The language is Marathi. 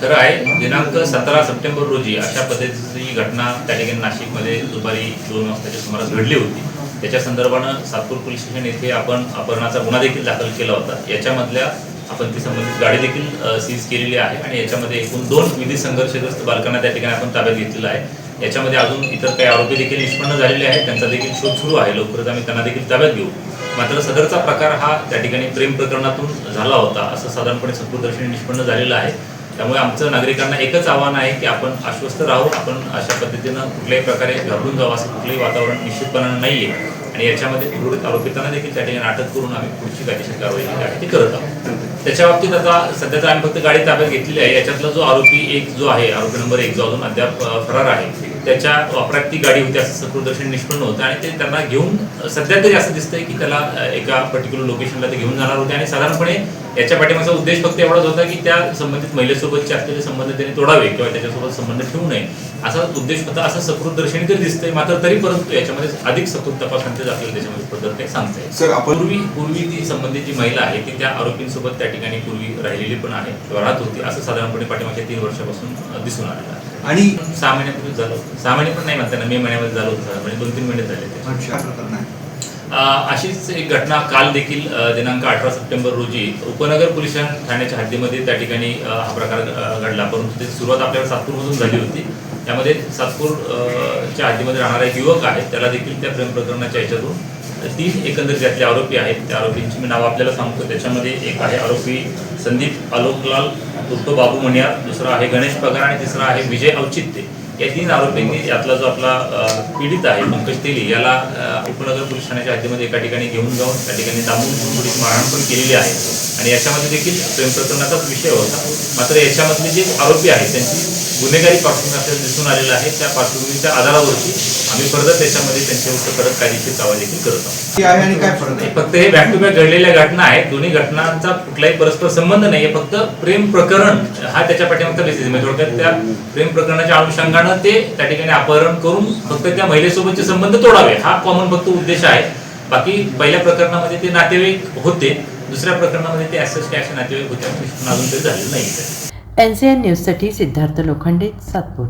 खरं आहे दिनांक सतरा सप्टेंबर रोजी अशा पद्धतीची घटना त्या ठिकाणी नाशिकमध्ये दुपारी दोन वाजताच्या सुमारास घडली होती. त्याच्या संदर्भानं सातपूर पोलीस स्टेशन येथे आपण अपहरणाचा गुन्हा देखील दाखल केला होता. याच्यामधल्या आपण ती संबंधित गाडी देखील सीज केलेली आहे आणि याच्यामध्ये एकूण दोन विधी संघर्षग्रस्त बालकांना त्या ठिकाणी आपण ताब्यात घेतलेला आहे. याच्यामध्ये अजून इतर काही आरोपी देखील निष्पन्न झालेले आहेत. त्यांचा देखील शोध सुरू आहे. लवकरच आम्ही त्यांना देखील ताब्यात घेऊ. मात्र सदरचा प्रकार हा त्या ठिकाणी प्रेम प्रकरणातून झाला होता असं साधारणपणे सत्वदर्शनी निष्पन्न झालेलं आहे. त्यामुळे आमचं नागरिकांना एकच आव्हान आहे की आपण आश्वस्त राहू आपण अशा पद्धतीनं कुठल्याही प्रकारे घाबरून जावं असं कुठलंही वातावरण निश्चितपणानं नाही आहे आणि याच्यामध्ये उर्वरित आरोपितांना देखील त्या ठिकाणी अटक करून आम्ही पुढची कायदेशीर कारवाई जी करत आहोत. त्याच्या बाबतीत आता सध्या तर आम्ही फक्त गाडी ताब्यात घेतलेली आहे. याच्यातला जो आरोपी एक जो आहे आरोपी नंबर एक जो अजून अद्याप फरार आहे त्याच्या वापरात ती गाडी होती असं सकृदर्शन निष्पन्न होतं आणि ते त्यांना घेऊन सध्या तरी असं दिसतंय की त्याला एका पर्टिक्युलर लोकेशनला ते घेऊन जाणार होते आणि साधारणपणे याच्या पाठीमागचा उद्देश फक्त एवढाच होता की त्या संबंधित महिलेसोबतचे असलेले संबंध त्यांनी तोडावे किंवा त्याच्यासोबत संबंध ठेवू नये. असा उद्देश होता असं सकृदर्शनी तरी दिसतंय मात्र तरी परंतु याच्यामध्ये अधिक सकृत तपासांतेच आपल्याला त्याच्यामध्ये पद्धत काही सांगता येईल सर आपण पूर्वी पूर्वी ती संबंधित जी महिला आहे ती त्या आरोपींसोबत त्या ठिकाणी पूर्वी राहिलेली पण आहे किंवा राहत होती असं साधारणपणे पाठीमागच्या तीन वर्षापासून दिसून आलेलं आहे. आणि सहा महिन्यापूर्वी झालं होतं. सहा महिने पण नाही म्हणताना मे महिन्यामध्ये झालं होतं म्हणजे दोन तीन महिने झाले ते अशीच एक घटना काल देखील दिनांक अठरा सप्टेंबर रोजी उपनगर पोलीस ठाण्याच्या हद्दीमध्ये त्या ठिकाणी हा प्रकार घडला. परंतु त्याची सुरुवात आपल्याला सातपूरमधून झाली होती. त्यामध्ये सातपूरच्या हद्दीमध्ये राहणारा एक युवक आहे. त्याला देखील त्या प्रेम प्रकरणाच्या याच्यातून तीन एकंदर ज्यातले आरोपी आहेत. त्या आरोपींची मी नावं आपल्याला सांगतो त्याच्यामध्ये एक आहे आरोपी संदीप आलोकलाल उर्फ बाबू मणियार दुसरा आहे गणेश पगार आणि तिसरा आहे विजय औचित्य. या तीन आरोपींनी यातला जो आपला पीडित आहे पंकज तेली याला उपनगर पोलीस ठाण्याच्या हद्दीमध्ये एका ठिकाणी घेऊन जाऊन त्या ठिकाणी दाबून पोलीस मारहाण पण केलेली आहे. आणि याच्यामध्ये देखील प्रेम प्रकरणाचाच विषय होता. मात्र याच्यामधले जे आरोपी आहेत त्यांची गुन्हेगारी पार्श्वभूमी आपल्याला दिसून आलेलं आहे. त्या पार्श्वभूमीच्या आधारावरती आम्ही फर्दर त्याच्यामध्ये त्यांच्यावर परत कायदेशीर कारवाई देखील करत आहोत. नाही, फक्त हे बॅक टू बॅक घडलेल्या घटना आहेत. दोन्ही घटनांचा कुठलाही परस्पर संबंध नाहीये फक्त प्रेम प्रकरण हा त्याच्या पाठीमागचा बेसिस म्हणजे थोडक्यात त्या प्रेम प्रकरणाच्या अनुषंगानं ते त्या ठिकाणी अपहरण करून फक्त त्या महिलेसोबतचे संबंध तोडावे. हा कॉमन फक्त उद्देश आहे. बाकी पहिल्या प्रकरणामध्ये ते नातेवाईक होते. दुसऱ्या प्रकरणामध्ये ते ऍसेस काय नातेवाईक होते. अजून तरी झालेलं नाही. एन सी एन न्यूजसाठी सिद्धार्थ लोखंडे सातपूर.